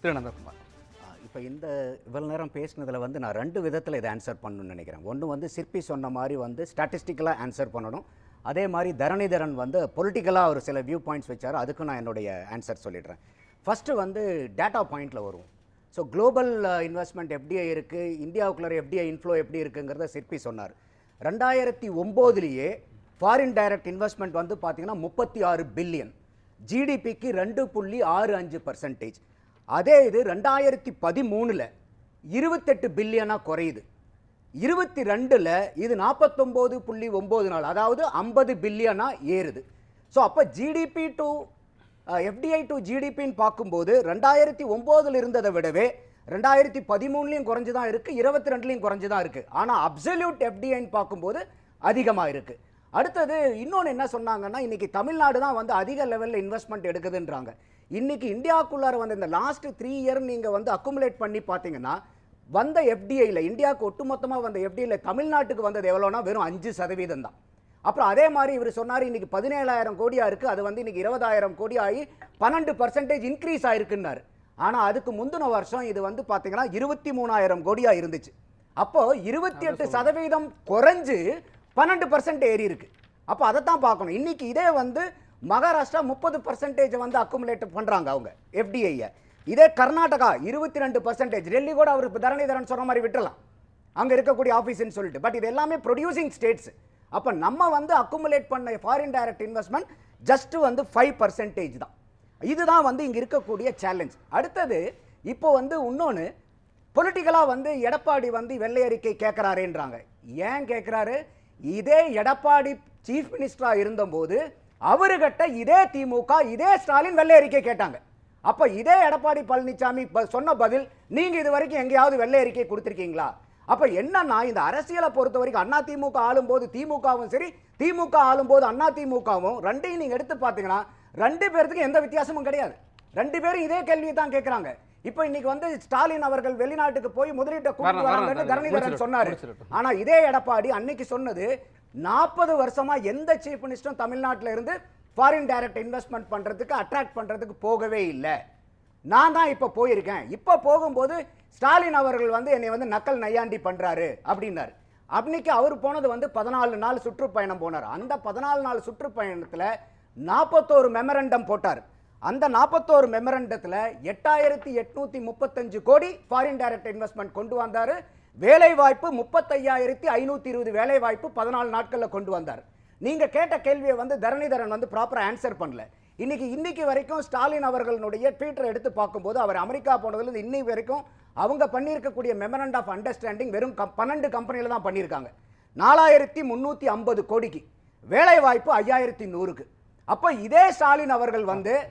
திரு நந்தகுமார் இப்போ இந்த இவ்வளோ நேரம் பேசினதில் வந்து நான் ரெண்டு விதத்தில் இதை ஆன்சர் பண்ணணும்னு நினைக்கிறேன். ஒன்று வந்து சிற்பி சொன்ன மாதிரி வந்து ஸ்டாட்டிஸ்டிக்கலாக ஆன்சர் பண்ணணும். அதே மாதிரி தரணிதரன் வந்து பொலிட்டிக்கலாக ஒரு சில வியூ பாயிண்ட்ஸ் வச்சார். அதுக்கு நான் என்னுடைய ஆன்சர் சொல்லிடுறேன். ஃபஸ்ட்டு வந்து டேட்டா பாயிண்டில் வருவோம் ஸோ குளோபல் இன்வெஸ்ட்மெண்ட் எப்படி இருக்குது இந்தியாவுக்குள்ளே எப்படியே இன்ஃப்ளோ எப்படி இருக்குங்கிறத சிற்பி சொன்னார். ரெண்டாயிரத்தி ஒம்போதுலேயே ஃபாரின் டைரக்ட் இன்வெஸ்ட்மெண்ட் வந்து பார்த்திங்கன்னா முப்பத்தி ஆறு பில்லியன் ஜிடிபிக்கு ரெண்டு புள்ளி ஆறு அஞ்சு பர்சன்டேஜ் அதே இது ரெண்டாயிரத்தி பதிமூணில் இருபத்தெட்டு பில்லியனாக குறையுது. இருபத்தி ரெண்டில் இது நாற்பத்தொம்போது புள்ளி ஒம்பது நாள் அதாவது ஐம்பது பில்லியனாக ஏறுது. ஸோ அப்போ ஜிடிபி டு எஃப்டிஐ டு ஜிடிபின்னு பார்க்கும்போது ரெண்டாயிரத்தி ஒம்போதில் இருந்ததை விடவே ரெண்டாயிரத்தி பதிமூணுலையும் குறைஞ்சு தான் இருக்குது இருபத்தி ரெண்டுலேயும் குறைஞ்சு தான் இருக்குது ஆனால் அப்சல்யூட் எஃப்டிஐன்னு பார்க்கும்போது அதிகமாக இருக்குது அடுத்தது இன்னொன்று என்ன சொன்னாங்கன்னா இன்னைக்கு தமிழ்நாடு தான் வந்து அதிக லெவலில் இன்வெஸ்ட்மெண்ட் எடுக்குதுன்றாங்க. இன்னைக்கு இந்தியாவுக்குள்ளார வந்து இந்த லாஸ்ட் த்ரீ இயர் நீங்கள் வந்து அக்குமுலேட் பண்ணி பார்த்தீங்கன்னா வந்த எஃப்டிஐயில் இந்தியாவுக்கு ஒட்டுமொத்தமாக வந்த எஃப்டிஐயில் தமிழ்நாட்டுக்கு வந்தது எவ்வளோனா வெறும் அஞ்சு சதவீதம் தான். அப்புறம் அதே மாதிரி இவர் சொன்னார் இன்னைக்கு பதினேழாயிரம் கோடியா இருக்கு அது வந்து இன்னைக்கு இருபதாயிரம் கோடி ஆகி பன்னெண்டு பர்சன்டேஜ் இன்க்ரீஸ் ஆயிருக்குன்னாரு. ஆனா அதுக்கு முந்தின வருஷம் இது வந்து பாத்தீங்கன்னா இருபத்தி மூணாயிரம் கோடியா இருந்துச்சு. அப்போ இருபத்தி எட்டு சதவீதம் குறைஞ்சு பன்னெண்டு பர்சன்ட் ஏறி இருக்கு. அப்போ அதை தான் பார்க்கணும். இன்னைக்கு இதே வந்து மகாராஷ்டிரா முப்பது பர்சன்டேஜ் வந்து அக்குமுலேட் பண்ணுறாங்க அவங்க எஃப்டிஐயை இதே கர்நாடகா இருபத்தி ரெண்டு பர்சன்டேஜ் டெல்லி கூட அவர் தரணிதரன் சொன்ன மாதிரி விட்டுலாம் அங்கே இருக்கக்கூடிய ஆஃபீஸ்னு சொல்லிட்டு. பட் இது எல்லாமே ப்ரொடியூசிங் ஸ்டேட்ஸ் அப்போ நம்ம வந்து அக்குமுலேட் பண்ண ஃபாரின் டைரக்ட் இன்வெஸ்ட்மெண்ட் ஜஸ்ட் வந்து ஃபைவ் பர்சன்டேஜ் தான். இதுதான் வந்து இங்கே இருக்கக்கூடிய சேலஞ்ச் அடுத்தது இப்போ வந்து இன்னொன்று பொலிட்டிக்கலாக வந்து எடப்பாடி வந்து வெள்ளை அறிக்கை கேட்குறாருன்றாங்க ஏன் கேட்குறாரு இதே எடப்பாடி சீஃப் மினிஸ்டராக இருந்தபோது அவருகிட்ட இதே திமுக இதே ஸ்டாலின் வெள்ளை அறிக்கை கேட்டாங்க. அப்ப இதே எடப்பாடி பழனிசாமி சொன்ன பதில் நீங்க இது வரைக்கும் எங்கேயாவது வெள்ளை அறிக்கை கொடுத்திருக்கீங்களா? அப்ப என்னன்னா இந்த அரசியலை பொறுத்த வரைக்கும் அண்ணா திமுக ஆளும்போது திமுகவும் சரி திமுக ஆளும்போது அண்ணா திமுகவும் ரெண்டையும் நீங்க எடுத்து பார்த்தீங்கன்னா ரெண்டு பேர்த்துக்கும் எந்த வித்தியாசமும் கிடையாது. ரெண்டு பேரும் இதே கேள்வியை தான் கேட்கறாங்க. இப்போ இன்னைக்கு வந்து ஸ்டாலின் அவர்கள் வெளிநாட்டுக்கு போய் முதலீட்டை வரணும், வராங்கன்னு முடிச்சிடட்டும், சொன்னாரு. ஆனா இதே எடப்பாடி அன்னைக்கு சொன்னது நாற்பது வருஷமாக எந்த சீஃப் மினிஸ்டரும் தமிழ்நாட்டில் இருந்து ஃபாரின் டைரக்ட் இன்வெஸ்ட்மெண்ட் பண்ணுறதுக்கு அட்ராக்ட் பண்ணுறதுக்கு போகவே இல்லை. நான் தான் இப்போ போயிருக்கேன். இப்போ போகும்போது ஸ்டாலின் அவர்கள் வந்து என்னை வந்து நக்கல் நையாண்டி பண்ணுறாரு அப்படின்னாரு. அன்னைக்கு அவர் போனது வந்து பதினாலு நாள் சுற்றுப்பயணம் போனார். அந்த பதினாலு நாள் சுற்றுப்பயணத்தில் நாற்பத்தோரு மெமரண்டம் போட்டார். அந்த நாற்பத்தோரு மெமரண்டத்தில் எட்டாயிரத்தி எட்நூற்றி முப்பத்தஞ்சு கோடி ஃபாரின் டைரக்ட் இன்வெஸ்ட்மெண்ட் கொண்டு வந்தார். வேலை வாய்ப்பு முப்பத்தையாயிரத்தி ஐநூத்தி இருபது வேலை வாய்ப்பு பதினாலு நாட்கள்ல கொண்டு வந்தார். நீங்க கேட்ட கேள்வியை வந்து தரணிதரன் வந்து ப்ராப்பரா ஆன்சர் பண்ணல. இன்னைக்கு இன்னைக்கு வரைக்கும் ஸ்டாலின் அவர்களுடைய ட்வீட்டரை எடுத்து பார்க்கும்போது அவர் அமெரிக்கா போனதுல இன்னைக்கு வரைக்கும் அவங்க பண்ணியிருக்கக்கூடிய மெமரண்ட் ஆஃப் அண்டர்ஸ்டாண்டிங் வெறும் கம்- பன்னெண்டு கம்பெனியில தான் பண்ணியிருக்காங்க. நாலாயிரத்தி முந்நூற்றி ஐம்பது கோடிக்கு. வேலை வாய்ப்பு ஐயாயிரத்தி நூறுக்கு. அப்போ இதே ஸ்டாலின் அவர்கள் வந்து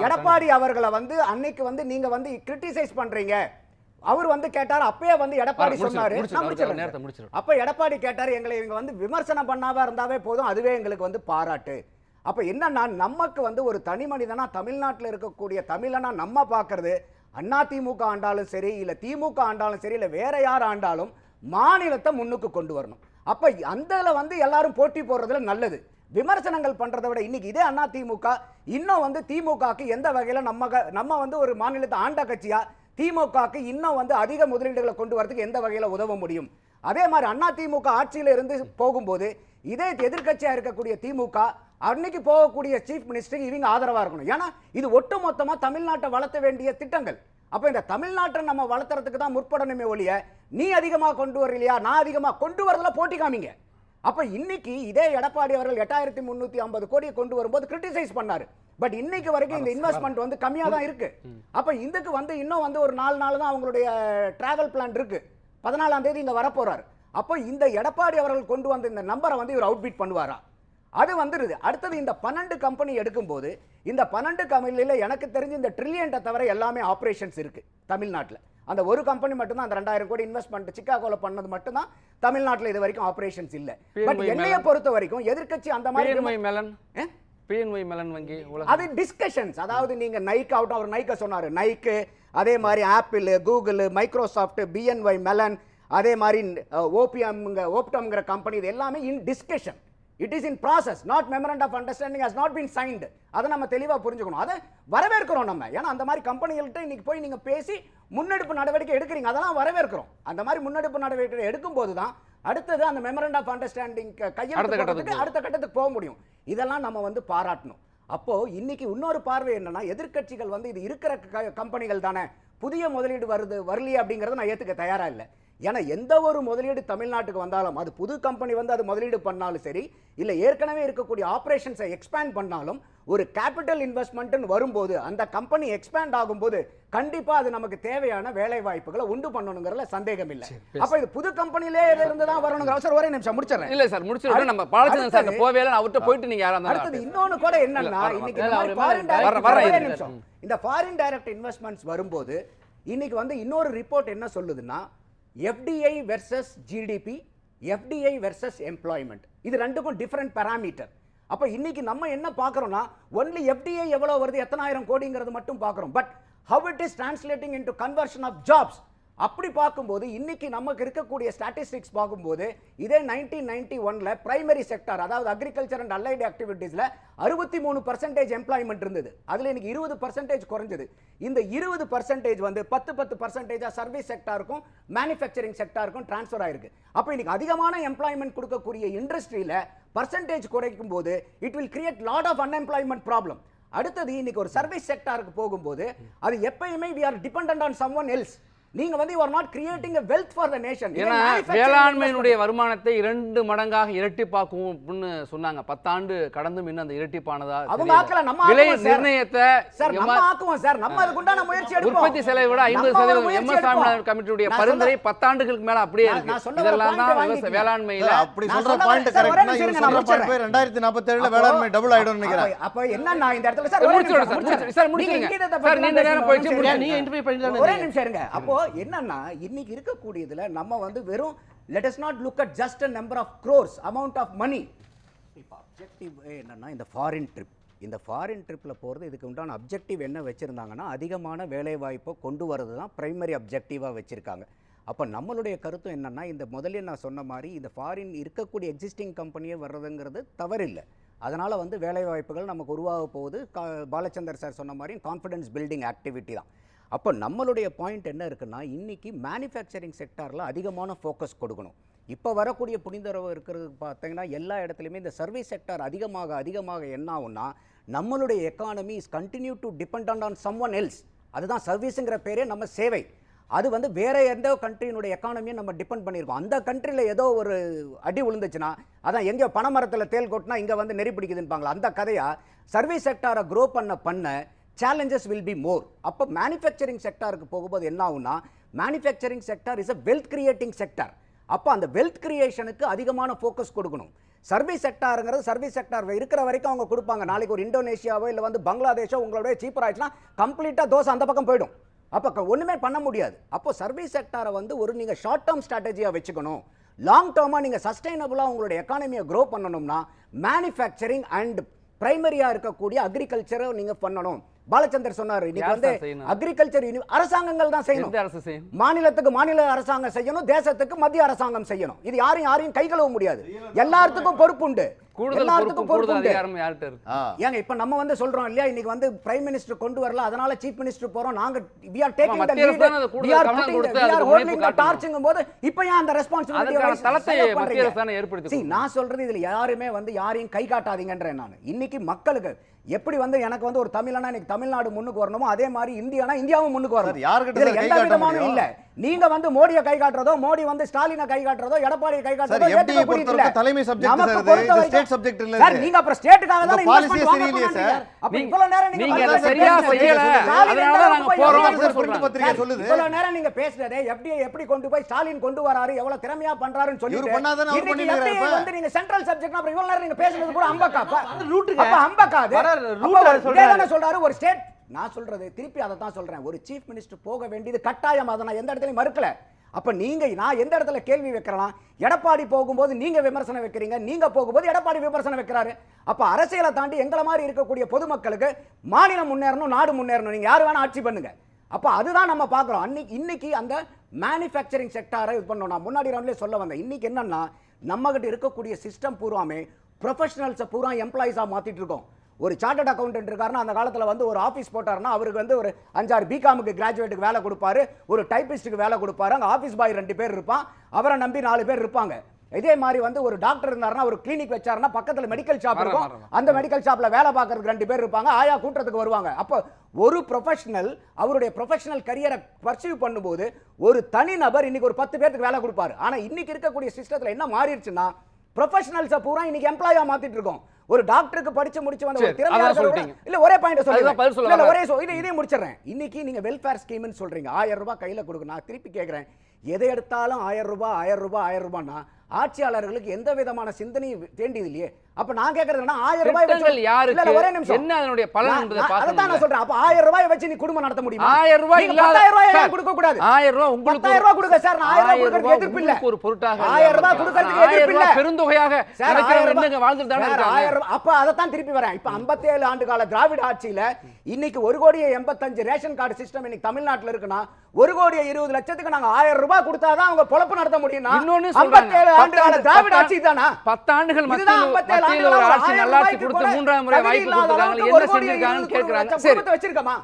எடப்பாடி அவர்களை வந்து அன்னைக்கு வந்து நீங்க வந்து கிரிட்டிசைஸ் பண்றீங்க. அவர் வந்து கேட்டார் அப்பயே வந்து எடப்பாடி சொன்னாரு. அப்ப எடப்பாடி கேட்டார் எங்களை இவங்க வந்து விமர்சனம் பண்ணாம இருந்தாவே போதும் அதுவே எங்களுக்கு வந்து பாராட்டு. அப்ப என்னன்னா நமக்கு வந்து ஒரு தனி மனிதனா தமிழ்நாட்டுல இருக்கக்கூடிய தமிழனா நம்ம பார்க்கிறது அண்ணா திமுக ஆண்டாலும் சரி இல்ல திமுக ஆண்டாலும் சரி இல்ல வேற யார் ஆண்டாலும் மாநிலத்தை முன்னுக்கு கொண்டு வரணும். அப்ப அந்தல வந்து எல்லாரும் போட்டி போடுறதுல நல்லது. விமர்சனங்கள் பண்றதை விட இன்னைக்கு இதே அண்ணா திமுக இன்னும் வந்து திமுகக்கு எந்த வகையில நம்ம நம்ம வந்து ஒரு மாநிலத்தை ஆண்ட கட்சியா திமுகக்கு இன்னும் வந்து அதிக முதலீடுகளை கொண்டு வரதுக்கு எந்த வகையில் உதவ முடியும்? அதே மாதிரி அண்ணா திமுக ஆட்சியில் இருந்து போகும்போது இதே எதிர்கட்சியாக இருக்கக்கூடிய திமுக அன்னைக்கு போகக்கூடிய சீஃப் மினிஸ்டருக்கு இவங்க ஆதரவாக இருக்கணும். ஏன்னா இது ஒட்டுமொத்தமாக தமிழ்நாட்டை வளர்த்த வேண்டிய திட்டங்கள். அப்போ இந்த தமிழ்நாட்டை நம்ம வளர்த்துறதுக்கு தான் முற்படணுமே ஒழிய நீ அதிகமாக கொண்டு வரலையா? நான் அதிகமாக கொண்டு வரதில் போட்டி காமிங்க. அப்ப இன்னைக்கு இதே எடப்பாடி அவர்கள் எட்டாயிரத்தி முன்னூத்தி ஐம்பது கோடியை கொண்டு வரும்போது கிரிட்டிசைஸ் பண்ணாரு. பட் இன்னைக்கு வரைக்கும் இந்த இன்வெஸ்ட்மெண்ட் வந்து கம்மியா தான் இருக்கு. அப்ப இதுக்கு வந்து இன்னும் வந்து ஒரு நாலு நாள் தான் அவங்களுடைய டிராவல் பிளான் இருக்கு. பதினாலாம் தேதி இங்க வரப்போறாரு. அப்போ இந்த எடப்பாடி அவர்கள் கொண்டு வந்த இந்த நம்பரை வந்து இவர் அவுட்பீட் பண்ணுவாரா? அது வந்துருது. அடுத்தது இந்த பன்னெண்டு கம்பெனி எடுக்கும்போது இந்த பன்னெண்டு கம்பெனியில் எனக்கு தெரிஞ்சு இந்த ட்ரில்லியன்ட்டை தவிர எல்லாமே ஆப்ரேஷன்ஸ் இருக்கு தமிழ்நாட்டில். அந்த ஒரு கம்பெனி மட்டும்தான் அந்த ரெண்டாயிரம் கோடி இன்வெஸ்ட்மெண்ட் சிக்காகோல பண்ணது மட்டும்தான் தமிழ்நாட்டில் இது வரைக்கும் ஆப்ரேஷன்ஸ் இல்ல. பட் என்னைய பொறுத்த வரைக்கும் எதிர்க்கட்சி அந்த மாதிரி மேலன்? பிஎன்ஒய் மேலன் வங்கி அது டிஸ்கஷன்ஸ் அதாவது நீங்க நைக் அவுட் அவர் நைக்க சொன்னாரு. நைக்கு அதே மாதிரி Apple Google Microsoft BNY Mellon அதே மாதிரி ஓபிஎம் ஓப்டம்ங்கிற கம்பெனி இது எல்லாமே in discussion it is in process not memorandum of understanding has not been signed அதை நம்ம தெளிவாக புரிஞ்சுக்கணும். அதை வரவேற்கிறோம் நம்ம. ஏன்னா அந்த மாதிரி கம்பெனிகள்கிட்ட இன்னைக்கு போய் நீங்கள் பேசி முன்னெடுப்பு நடவடிக்கை எடுக்கிறீங்க. அதெல்லாம் வரவேற்கிறோம். அந்த மாதிரி முன்னெடுப்பு நடவடிக்கை எடுக்கும்போது தான் அடுத்தது அந்த மெமரண்ட் ஆஃப் அண்டர்ஸ்டாண்டிங் கையெழுத்து கட்டத்துக்கு அடுத்த கட்டத்துக்கு போக முடியும். இதெல்லாம் நம்ம வந்து பாராட்டணும். அப்போ இன்னைக்கு இன்னொரு பார்வை என்னன்னா எதிர்க்கட்சிகள் வந்து இது இருக்கிற க- கம்பெனிகள் தானே. புதிய முதலீடு வருது வரலையே அப்படிங்கறத நான் ஏத்துக்க தயாரா இல்லை. ஏன்னா எந்த ஒரு முதலீடு தமிழ்நாட்டுக்கு வந்தாலும் அது புது கம்பெனி வந்து அது முதலீடு பண்ணாலும் சரி இல்ல ஏற்கனவே இருக்கக்கூடிய ஆபரேஷன்ஸை எக்ஸ்பேண்ட் பண்ணாலும் ஒரு கேபிட்டல் இன்வெஸ்ட்மெண்ட்னு வரும்போது அந்த கம்பெனி எக்ஸ்பேண்ட் ஆகும்போது கண்டிப்பா அது நமக்கு தேவையான வேலை வாய்ப்புகளை உண்டு பண்ணணுங்கிறதுல சந்தேகம் இல்லை. அப்ப இது புது கம்பெனிலே இருந்து தான் வரணுங்கிற அவசரம் ஒரே நிமிஷம் முடிச்சிடுறேன். இல்ல சார் முடிச்சிருக்கோம் நம்ம பாலச்சந்திரன் சார் போவே அவர்கிட்ட போயிட்டு நீங்க யாரா அடுத்தது இன்னொன்னு கூட என்னன்னா இன்னைக்கு. நிமிஷம். இந்த ஃபாரின் டைரக்ட் இன்வெஸ்ட்மெண்ட்ஸ் வரும்போது இன்னைக்கு வந்து இன்னொரு ரிப்போர்ட் என்ன சொல்லுதுன்னா FDI versus GDP FDI versus employment இது ரெண்டுக்கும் டிஃப்ரெண்ட் பாராமீட்டர் அப்ப இன்னைக்கு நம்ம என்ன பார்க்கறோம்னா ஒன்லி எஃப்டிஐ எவ்வளோ வருது எத்தனாயிரம் கோடிங்கிறது மட்டும் பார்க்குறோம். But how it is translating into conversion of jobs அப்படி பார்க்கும்போது இன்னைக்கு நமக்கு இருக்கக்கூடிய ஸ்டாட்டிஸ்டிக்ஸ் பார்க்கும்போது இதே நைன்டீன் நைன்டி ஒன்ல பிரைமரி செக்டார் அதாவது அக்ரிகல்ச்சர் அண்ட் அலைடு ஆக்டிவிட்டீஸ்ல அறுபத்தி மூணு பர்சன்டேஜ் எம்ப்ளாய்மெண்ட் இருந்தது. அதுல இன்னைக்கு இருபது பர்சன்டேஜ் குறைஞ்சது. இந்த இருபது பர்சன்டேஜ் வந்து பத்து பத்து பர்சன்டேஜா சர்வீஸ் செக்டாருக்கும் மேனுஃபேக்சரிங் செக்டாருக்கும் டிரான்ஸ்ஃபர் ஆயிருக்கு. அப்போ இன்னைக்கு அதிகமான எம்ப்ளாய்மெண்ட் கொடுக்கக்கூடிய இண்டஸ்ட்ரியில பர்சன்டேஜ் குறைக்கும் போது it will create lot of unemployment problem அடுத்தது இன்னைக்கு ஒரு சர்வீஸ் செக்டாருக்கு போகும்போது அது எப்பயுமே we are depend on some one else நீங்க வந்து are not creating a wealth for the nation இது ஏன்னா வேளாண்மையினுடைய வருமானத்தை இரண்டு மடங்காக இரட்டிப்பாக்கும் அப்படின்னு சொன்னாங்க பத்தாண்டு கடந்தும் இன்னும் அந்த இரட்டிப்பானதா அவங்க. ஆக்கல, நம்ம விலை. நிர்ணயத்தை சார் நம்ம ஆக்குவோம் சார் நம்ம அதுக்குண்டான முயற்சி எடுப்போம் உற்பத்தி செலவை விட ஐம்பது சதவீதம் எம் எஸ் எடுப்போம். கமிட்டியுடைய பரிந்துரை பத்தாண்டுகளுக்கு மேல அப்படியே இருக்கு இதெல்லாம் தான் வேளாண்மையில அப்படி சொல்ற பாயிண்ட். போய் ரெண்டாயிரத்தி நாற்பத்தேழுல அப்போ- வேளாண்மை டபுள் ஆயிடும்னு நினைக்கிறேன் அப்போ- என்ன நான் இந்த இடத்துல சார் முடிச்சிடுறேன் சார், நீங்க முடிச்சிடுங்க. சார், தான் நேரம். போயிடுச்சு, நீங்க interview பண்ணிட்டு ஒரே நிமிஷம் இருங்க அப்போ என்னன்னா இன்னைக்கு இருக்கக்கூடியதுல நம்ம வந்து வெறும் let us not look at just a number of crores amount of money இப்போ அப்ஜெக்டிவ் என்னன்னா இந்த ஃபாரின் ட்ரிப் இந்த ஃபாரின் ட்ரிப்பில் போகிறது இதுக்கு உண்டான அப்ஜெக்டிவ் என்ன வச்சுருந்தாங்கன்னா அதிகமான வேலைவாய்ப்பை கொண்டு வரது தான் ப்ரைமரி அப்ஜெக்டிவாக வச்சுருக்காங்க. அப்போ நம்மளுடைய கருத்து என்னென்னா இந்த முதல்ல நான் சொன்ன மாதிரி இந்த ஃபாரின் இருக்கக்கூடிய எக்ஸிஸ்டிங் கம்பெனியே வர்றதுங்கிறது தவறில்லை. அதனால் வந்து வேலைவாய்ப்புகள் நமக்கு உருவாக போகுது. கா பாலச்சந்தர் சார் சொன்ன மாதிரி கான்ஃபிடன்ஸ் பில்டிங் ஆக்டிவிட்டி தான். அப்போ நம்மளுடைய பாயிண்ட் என்ன இருக்குன்னா இன்றைக்கி மேனுஃபேக்சரிங் செக்டாரில் அதிகமான ஃபோக்கஸ் கொடுக்கணும். இப்போ வரக்கூடிய புனிதரவு இருக்கிறது பார்த்தீங்கன்னா எல்லா இடத்துலையுமே இந்த சர்வீஸ் செக்டார் அதிகமாக அதிகமாக என்ன ஆகும்னா நம்மளுடைய economy is continue to depend on someone else அதுதான் சர்வீஸுங்கிற பேரே நம்ம சேவை. அது வந்து வேற எந்த கண்ட்ரியினுடைய எக்கானமியை நம்ம டிபெண்ட் பண்ணியிருக்கோம் அந்த கண்ட்ரியில் ஏதோ ஒரு அடி விழுந்துச்சுன்னா அதான் எங்கே பனைமரத்தில் தேல் கொட்டினா இங்கே வந்து நெறி பிடிக்குதுன்னு அந்த கதையாக சர்வீஸ் செக்டாரை க்ரோ பண்ண பண்ண சேலஞ்சஸ் வில் பி மோர் அப்போ மேனுஃபேக்சரிங் செக்டாருக்கு போகும்போது என்ன ஆகும்னா manufacturing sector is a wealth creating sector அப்போ அந்த வெல்த் கிரியேஷனுக்கு அதிகமான ஃபோக்கஸ் கொடுக்கணும். சர்வீஸ் செக்டாருங்கிறது சர்வீஸ் செக்டார் இருக்கிற வரைக்கும் அவங்க கொடுப்பாங்க. நாளைக்கு ஒரு இந்தோனேஷியாவோ இல்லை வந்து பங்களாதேஷோ உங்களோட சீப்பர் ஆயிடுச்சுன்னா கம்ப்ளீட்டாக தோசை அந்த பக்கம் போயிடும். அப்போ ஒன்றுமே பண்ண முடியாது. அப்போ சர்வீஸ் செக்டாரை வந்து ஒரு நீங்கள் ஷார்ட் டேர்ம் ஸ்ட்ராட்டஜியாக வச்சுக்கணும். லாங் டேர்மாக நீங்கள் சஸ்டைனபுளாக உங்களுடைய எக்கானமியை க்ரோ பண்ணணும்னா மேனுஃபேக்சரிங் அண்ட் ப்ரைமரியாக இருக்கக்கூடிய அக்ரிகல்ச்சரை நீங்கள் பண்ணணும். பாலச்சந்தர் சொன்னாரு இன்னைக்கு வந்து? அக்ரிகல்ச்சர் அரசாங்கங்கள் தான் செய்யணும். மாநிலத்துக்கு மாநில அரசாங்கம் செய்யணும் தேசத்துக்கு மத்திய அரசாங்கம் செய்யணும். இது யாரையும் யாரையும் கை கழுவ முடியாது. எல்லாத்துக்கும் பொறுப்புண்டு கூடுதல் எல்லாத்துக்கும். ஏங்க இப்ப நம்ம வந்து சொல்றோம் இல்லையா இன்னைக்கு வந்து பிரைம் மினிஸ்டர் கொண்டு வரல அதனால சீஃப் மினிஸ்டர் போறோம் நாங்க the காட்டணும். torchங்கும் போது இப்ப ஏன் அந்த ரெஸ்பான்சிபிலிட்டி மத்திய ஏற்படுத்தி. நான் சொல்றது இதுல யாருமே வந்து யாரையும் கை காட்டாதீங்கன்றேன் நான். இன்னைக்கு மக்களுக்கு எப்படி வந்து எனக்கு வந்து ஒரு தமிழனா இன்னைக்கு தமிழ்நாடு முன்னுக்கு வரணுமோ அதே மாதிரி இந்தியானா இந்தியாவும் முன்னுக்கு வரணும் எந்த விதமான? இல்ல நீங்க வந்து மோடியை கை காட்டுறதோ மோடி வந்து ஸ்டாலினை கை காட்டுறதோ எடப்பாடியை கை காட்டுறதோ ஏத்துக்க? தலைமை சார் state subject இல்ல சார். நீங்க அப்புறம் ஸ்டேட்டுக்காக தானே வாங்க சரியில்லையே. சார். அப்ப இவ்வளவு நேரம் நீங்க. சரியா செய்யல. அதனால நாங்க போறோம். சார்? பிரிண்ட் பத்திரிகை சொல்லுது. இவ்வளவு நேரம் நீங்க பேசுனதே FDI எப்படி கொண்டு போய் ஸ்டாலின் கொண்டு வராரு எவ்வளவு திறமையா பண்றாருன்னு சொல்லிட்டு பண்ணாதானே அவர் இன்னைக்கு பண்ணிட்டு FDI இருக்காரு வந்து நீங்க சென்ட்ரல் சப்ஜெக்ட் அப்புறம் இவ்வளவு நேரம் நீங்க பேசுனது கூட அம்பக்கா அப்ப- ரூட்டுங்க. அப்ப அம்பக்கா அது ரூட் சொல்றாரு ஒரு ஸ்டேட் நான் சொல்றது திருப்பி அதை தான் சொல்றேன். ஒரு சீஃப் மினிஸ்டர் போக வேண்டியது கட்டாயம். அதை நான் எந்த இடத்துலையும் மறுக்கல. அப்போ நீங்கள் நான் எந்த இடத்துல கேள்வி வைக்கிறேன் எடப்பாடி போகும்போது நீங்கள் விமர்சனம் வைக்கிறீங்க. நீங்கள் போகும்போது எடப்பாடி விமர்சனம் வைக்கிறாரு. அப்போ அரசியலை தாண்டி எங்களை மாதிரி இருக்கக்கூடிய பொதுமக்களுக்கு மாநிலம் முன்னேறணும் நாடு முன்னேறணும். நீங்கள் யார் வேணால் ஆட்சி பண்ணுங்க. அப்போ அதுதான் நம்ம பார்க்குறோம். அன்னைக்கு இன்னைக்கு அந்த மேனுஃபேக்சரிங் செக்டாரை இது பண்ணோம். நான் முன்னாடி ரவுண்ட்லேயே சொல்ல வந்தேன். இன்னைக்கு என்னென்னா நம்மகிட்ட இருக்கக்கூடிய சிஸ்டம் பூராமே ப்ரொஃபஷனல்ஸை பூரா எம்ப்ளாயிஸாக மாற்றிட்டு இருக்கோம். ஒரு சார்ட்டர்ட் அக்கௌண்டன்ட் இருக்காருன்னா அந்த காலத்துல வந்து ஒரு ஆஃபீஸ் போட்டாருன்னா அவருக்கு வந்து ஒரு அஞ்சாறு பிகாமுக்கு கிராஜுவேட்டுக்கு வேலை கொடுப்பாரு. ஒரு டைப்பிஸ்ட்டுக்கு வேலை கொடுப்பாரு. அங்க ஆஃபீஸ் பாய் ரெண்டு பேர் இருப்பான். அவரை நம்பி நாலு பேர் இருப்பாங்க. இதே மாதிரி வந்து ஒரு டாக்டர் இருந்தாருன்னா ஒரு கிளினிக் வச்சாருன்னா பக்கத்துல மெடிக்கல் ஷாப் இருக்கும். அந்த மெடிக்கல் ஷாப்ல வேலை பார்க்கறதுக்கு ரெண்டு பேர் இருப்பாங்க. ஆயா கூட்டத்துக்கு வருவாங்க. அப்போ ஒரு ப்ரொஃபஷனல் அவருடைய ப்ரொஃபஷனல் கரியரை பர்சீவ் பண்ணும்போது ஒரு தனி நபர் இன்னைக்கு ஒரு பத்து பேருக்கு வேலை கொடுப்பாரு. ஆனா இன்னைக்கு இருக்கக்கூடிய சிஸ்டத்துல என்ன மாறிடுச்சுன்னா ப்ரொஃபஷனல்ஸை பூரா இன்னைக்கு எம்ப்ளாயா மாத்திட்டு இருக்கோம் ஒரு டாக்டருக்கு படிச்சு முடிச்சு வந்த ஒரு சரி, திறமையா அதான் இருக்கிறவங்க- சொல்லிட்டீங்க. இல்ல ஒரே பாயிண்ட் சொல்லுங்க இல்ல. ஒரே சொ- இதை முடிச்சிடுறேன். இன்னைக்கு நீங்க வெல்ஃபேர் ஸ்கீம்னு சொல்றீங்க. ஆயிரம் ரூபாய் கையில கொடுங்க. நான் திருப்பி கேட்கிறேன் எதை எடுத்தாலும் ஆயிரம் ரூபாய் ஆயிரம் ரூபாய் ஆயிரம் ரூபாய்னா ஆட்சியாளர்களுக்கு எந்த விதமான சிந்தனையும் வேண்டியது இல்லையே அப்ப நான் கேக்குறது ஆயிரம் ரூபாய் வச்சு- யாருக்கு? ஒரே நிமிஷம். என்ன அதனுடைய பலன் என்பதை அதைத்தான் நான்? சொல்றேன். அப்ப ஆயிரம் ரூபாய் வச்சு நீ குடும்பம் நடத்த முடியுமா? ஆயிரம் ரூபாய் பத்தாயிரம் ரூபாய் கொடுக்க கூடாது? ஆயிரம் ரூபாய் உங்களுக்கு பத்தாயிரம் ரூபாய் கொடுங்க சார். ஆயிரம் ரூபாய் கொடுக்கறதுக்கு எதிர்ப்பு இல்ல. ஒரு பொருட்டாக ஆயிரம் ரூபாய் கொடுக்கறதுக்கு ஆயிரம் எதிர்ப்பு இல்ல. பெருந்தொகையாக ஆயிரம் என்னங்க வாழ்ந்துட்டு தானே சார், இருக்காங்க ஆயிரம். அப்ப அதைத்தான் திருப்பி வரேன். இப்ப 57 ஆண்டு கால திராவிட ஆட்சியில இன்னைக்கு ஒரு கோடியே எண்பத்தஞ்சு ரேஷன் கார்டு சிஸ்டம் இன்னைக்கு தமிழ்நாட்டுல இருக்குன்னா ஒரு கோடியே இருபது லட்சத்துக்கு நாங்க ஆயிரம் ரூபாய் கொடுத்தாதான் அவங்க பொழப்பு நடத்த முடியும்னா இன்னொன்னு சொல்றாங்க. 57 ஆண்டு கால பத்தாண்டு- திராவிட ஆட்சி தானா பத்தாண்டுகள் மத்தியில் 57 மத்தியில் ஒரு ஆண்டுகளா ஆட்சி நல்லாட்சி கொடுத்து கூட மூன்றாம் முறை வாய்ப்பு கொடுத்துருக்காங்க என்ன செஞ்சிருக்காங்கன்னு கேட்கறாங்க. சரி. வச்சிருக்கமா?